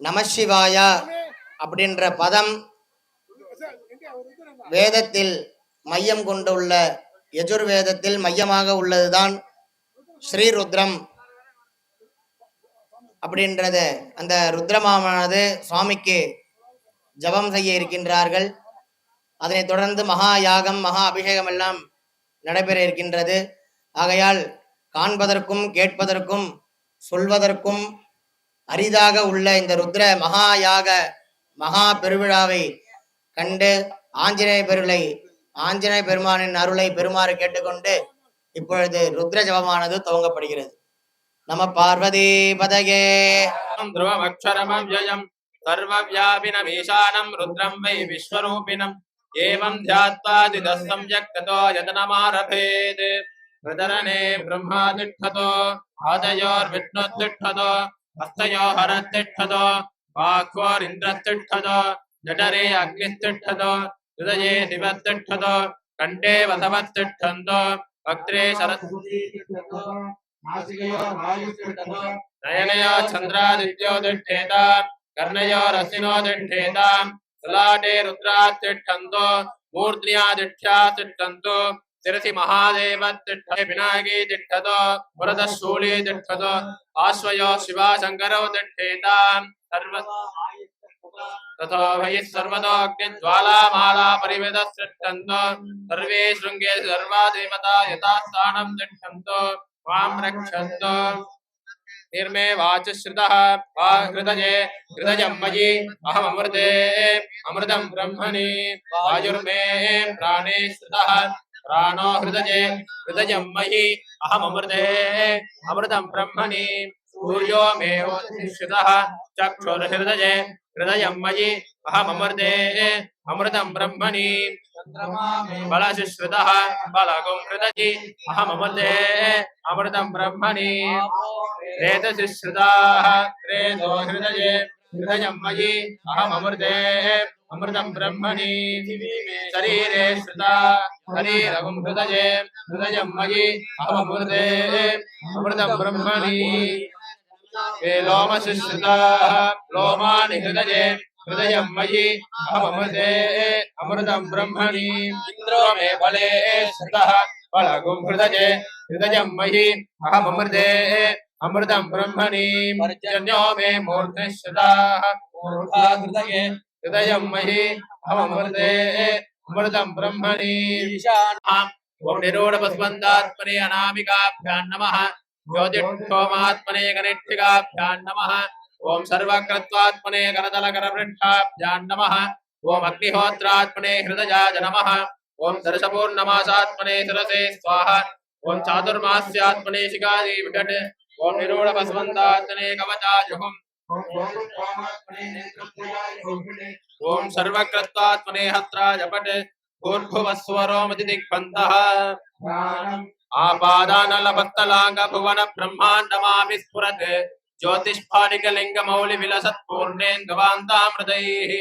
நமசிவாயா அப்படின்ற பதம் வேதத்தில் மையம் கொண்டுள்ள யஜுர்வேதத்தில் மையமாக உள்ளதுதான் ஸ்ரீருத்ரம் அப்படின்றது. அந்த ருத்ரமானது சுவாமிக்கு ஜபம் செய்ய இருக்கின்றார்கள். அதனைத் தொடர்ந்து மகா யாகம் மகா அபிஷேகம் எல்லாம் நடைபெற இருக்கின்றது. ஆகையால் காண்பதற்கும் கேட்பதற்கும் சொல்வதற்கும் அரிதாக உள்ள இந்த ருத்ர மகா யாக மகா பெருவிழாவை கண்டு ஆஞ்சநேய பெருளை ஆஞ்சநேய பெருமானின் அருளை பெறுமாறு கேட்டுக்கொண்டு இப்பொழுது ருத்ர ஜபமானது துவங்கப்படுகிறது நம பார்வதி பதகே ध्रुवमक्षरमव्ययम् सर्वव्यापिनमीशानम् रुद्रम् वै विश्वरूपिणम् एवम् ध्यात्वादिदः सम्यक् ततो यतनमारभेत् प्रदरणे ब्रह्मा तिष्ठतो आदयोर्विष्णुतिष्ठतो ಹಸ್ತಯೋ ಹರಸ್ತಿಷ್ಠದೋ ವಾಕ್ವೋರಿಂದ್ರಸ್ತಿಷ್ಠದೋ ಜಠರೆ ಅಗ್ನಿಸ್ತಿಷ್ಠದೋ ಹೃದಯೇ ಶಿವಸ್ತಿಷ್ಠದೋ ಕಂಠೆ ವಸವಸ್ತಿಷ್ಠಂದೋ ಭಕ್ತ್ರೇ ಸರಸ್ವತೀಷ್ಠದೋ ನಾಸಿಕೆಯೋ ವಾಯುಸ್ತಿಷ್ಠದೋ ನಯನಯೋ ಚಂದ್ರಾದಿತ್ಯೋದಿಷ್ಠೇತ ಕರ್ಣಯೋ ರಸಿನೋದಿಷ್ಠೇತ ಲಲಾಟೆ ರುದ್ರಾಸ್ತಿಷ್ಠಂದೋ ಮೂರ್ಧ್ಯಾದಿಷ್ಠ್ಯಾಸ್ತಿಷ್ಠಂತೋ ललाटे रुद्रातिष्ठन्तो मूर्ध्न्यादिष्ठ्या तिष्ठन्तो शिरसि महादेव तिष्ठते पिनाकी तिष्ठतो पुरतः शूली तिष्ठतो आश्वयो शिवा शङ्करौ तिष्ठेत सर्व ततो भयः सर्वतो अग्निज्वालामाला परिवेदस्तिष्ठन्तो सर्वे शृङ्गे सर्वा देवता यथा स्थानं तिष्ठन्तो मां रक्षन्तो निर्मे वाचश्रुतः वा हृदये हृदयं मयि अहममृते अमृतं ब्रह्मणि वायुर्मे प्राणे श्रुतः ప్రాణో హృదయే హృదయం మయి అహమృతే అమృతం బ్రహ్మణి సూర్యో మేషుత చక్షుర్హృదయే హృదయం మయి అహమృతే అమృతం బ్రహ్మణి. బలశుశ్రుత బలగం హృదయి అహమృతే అమృతం బ్రహ్మణి. రేతశుశ్రుత రేతో హృదయే रेतो हृदये हृदयं मयि अहममृते अमृतं ब्रह्मणि शरीरे श्रुता शरीरगुं हृदये हृदयं मयि अहममृते अमृतं ब्रह्मणि ये लोमसि श्रुताः लोमानि हृदये हृदयं मयि अहममृते अमृतं ब्रह्मणि इन्द्रो मे बले श्रुतः बलगुं हृदये हृदयं मयि अहममृते अमृतं ब्रह्मणि पर्जन्यो मे मूर्तिश्रुताः मूर्धा हृदये। हृदयं मयि अमृतं। ब्रह्मणि ईशानाम् ॐ निरूढपस्पन्दात्मने अनामिकाभ्यां नमः। ज्योतिष्ठोमात्मने गणिष्ठिकाभ्यां नमः। ॐ सर्वकृत्वात्मने करतलकरवृक्षाभ्यां नमः। ॐ अग्निहोत्रात्मने हृदयाज नमः। ॐ दर्शपूर्णमासात्मने शिरसे स्वाहा। ॐ चातुर्मास्यात्मने शिखादि विकट ॐ निरूढपस्पन्दात्मने कवचाजुहुम् ॐ सर्वकृत्वात्मने हत्राजपट भूर्भुवस्वरोमतिदिग्बन्धः आपादानलपत्तलाङ्ग भुवन ब्रह्माण्डमाभि स्फुरत् ज्योतिष्पालिकलिङ्गमौलि विलसत् पूर्णेन्द्रवान्तामृतैः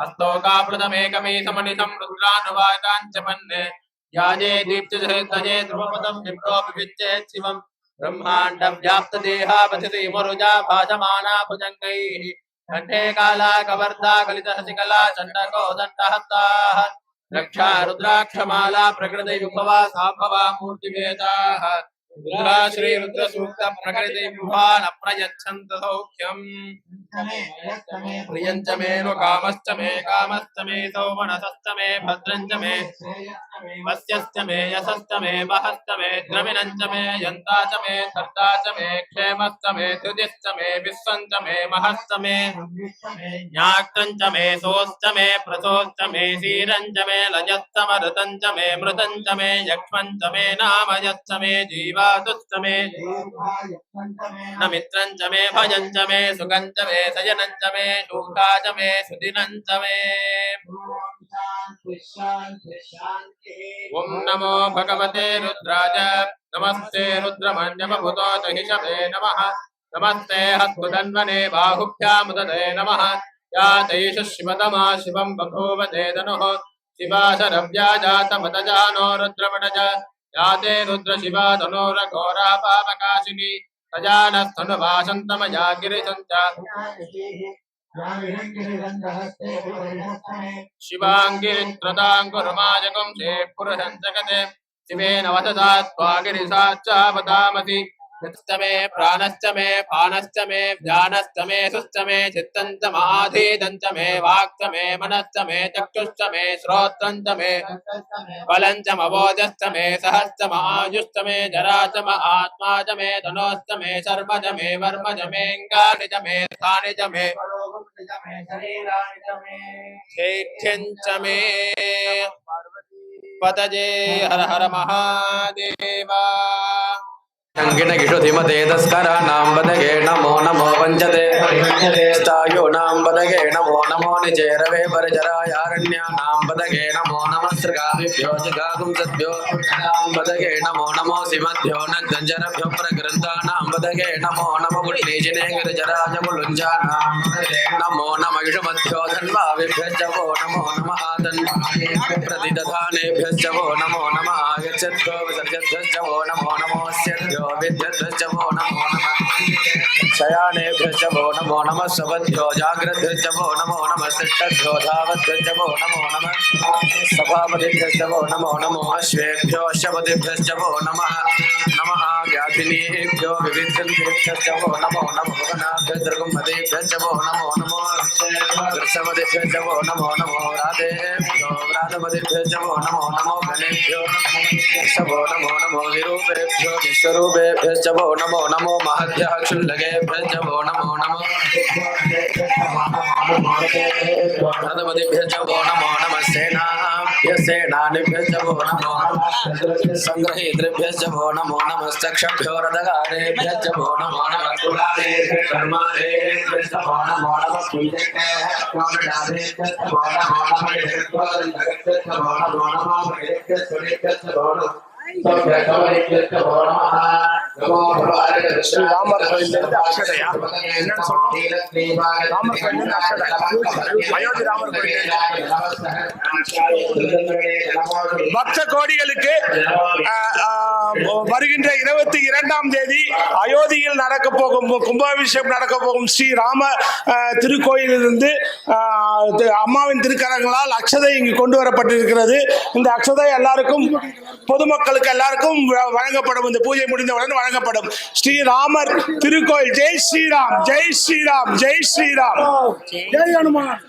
हस्तोकाप्लुतमेकमे समनितं रुद्रानुवाकाञ्चपन् याजे दीप्तिसहृतये ध्रुवपदं विप्रोऽपि विच्चेत् शिवम् బ్రహ్మాండం వ్యాప్త దేహాపతి మరుజా భాషమానా భుజంగై కంఠే కాలా కవర్ధా కలిత శికలా చండకో దండహంతా రక్షా రుద్రాక్షమాలా ప్రకృతి విభవా సాభవా మూర్తివేదా రుద్రా శ్రీ రుద్ర సూక్త ప్రకృతి విభాన ప్రయచ్చంత సౌఖ్యం ప్రియంచ మేను కామశ్చ మే కామశ్చ మే సౌమనసశ్చ మే భద్రంచ మే वस्यश्च मे यशश्च मे वहश्च मे द्रविणञ्च मे यन्ता च मे धर्ता च मे क्षेमश्च मे धृतिश्च मे विश्वञ्च मे महश्च मे ज्ञाक्तञ्च मे सोश्च मे प्रसोश्च मे क्षीरञ्च मे लजश्च मरुतञ्च मे मृतञ्च मे यक्ष्मञ्च मे नामयश्च मे जीवातुश्च मे न मित्रञ्च मे भजञ्च मे सुखञ्च मे सजनञ्च मे शोका च मे सुदिनञ्च मे ॐ नमो भगवते रुद्राय। नमस्ते रुद्रमन्यमभूतोत हिषभे नमः। नमस्ते हस्तुधन्वने बाहुभ्यामुदते नमः। या तैष शिवतमा शिवं बभूव ते तनुः शिवा जातमतजानो रुद्रमणज। या ते रुद्रशिवा तनोरघोरा पापकाशिनी गिरिसञ्च शिवाङ्गिरित्रदाङ्कुरुमाजकं शे पुरुषं जगते शिवेन वसदा त्वागिरिसाच्चावतामसि यश्च मे प्राणश्च मे पानश्च मे ज्ञानश्च मे सुश्च मे चित्तं च मे वाक् मे मनश्च मे चक्षुश्च मे श्रोत्रं च मे बलं च मवोजश्च मे सहश्च महायुश्च मे जरा च म आत्मा च मे धनोश्च मे शर्म च मे वर्म च मेऽङ्गानि च मे स्थानि च मे च मे पतजे हर हर महादेवा। धिमते तस्कराणां बदगे नमो नमो वञ्चते स्थायूनां बदगे नमो नमो निचेरवे परिचरायारण्यानां बदगे नमो नमः सृगाभिभ्यो जिगागुंसद्भ्यो बदगे नमो नमो सिमभ्यो नग्दञ्जरभ्यो प्रगृन्तानां बदगे नमो नमो गुण्डीजिने गिरिजराज कुलुञ्जानां नमो नम इषुमध्यो धन्वाविभ्यश्च वो नमो नमः तन्वाभिः प्रतिदधानेभ्यश्च वो नमो नमः विसर्जद्वो नमो नमोऽस्यद्यो विद्यद्भ्यश्चमो नमो नमः शयानेभ्यश्चमो नमो नमः सवद्भ्यो जाग्रद्भ्यश्चमो नमो नमः तिष्ठद्भ्यो धावद्भ्यश्चमो नमो नमः सभापतिभ्यश्चमो नमो नमो अश्वेभ्यो शपतिभ्यश्चमो नमः नमः व्याधिनीभ्यो विविधन्भ्यश्चमो नमो नमो भुवनाभ्यदृगुम्भदेभ्यश्चमो नमो नमो कृष्णपदिभ्यश्चमो नमो नमो राधेभ्यो राधपदिभ्यश्चमो नमो नमो गणेभ्यो वो नमो नमो विरूपेभ्यो विश्वरूपेभ्यश्च नमो नमो महद्भ्यः क्षुल्लकेभ्यश्च वो नमो नमो भरतपतिभ्यश्च वो नमो नमः सेनाभ्य नमो नमः सङ्ग्रहीतृभ्यश्च नमो नमः चक्षभ्यो रथगारेभ्यश्च नमो नमः नमो नमः ஸ்ரீ ராமர் கோயிலிருந்து அக்ஷதையா என்னன்னு சொல்றோம் ராமர் கோயிலிருந்து அக்ஷதை அயோத்தி ராமர் கோயில் பக்த கோடிகளுக்கு வருகின்ற இருபத்தி இரண்டாம் தேதி அயோத்தியில் நடக்க போகும் கும்பாபிஷேகம் நடக்க போகும் ஸ்ரீ ராம திருக்கோயிலிருந்து அம்மாவின் திருக்கரங்களால் அக்ஷதை இங்கு கொண்டு வரப்பட்டிருக்கிறது. இந்த அக்ஷதை எல்லாருக்கும் பொதுமக்களுக்கு எல்லாருக்கும் வ- வழங்கப்படும். இந்த பூஜை முடிந்தவுடன் வழங்கப்படும். ஸ்ரீராமர் திருக்கோயில். ஜெய் ஸ்ரீராம் ஜெய் ஸ்ரீராம் ஜெய் ஸ்ரீராம். ஜெய் ஹனுமான்.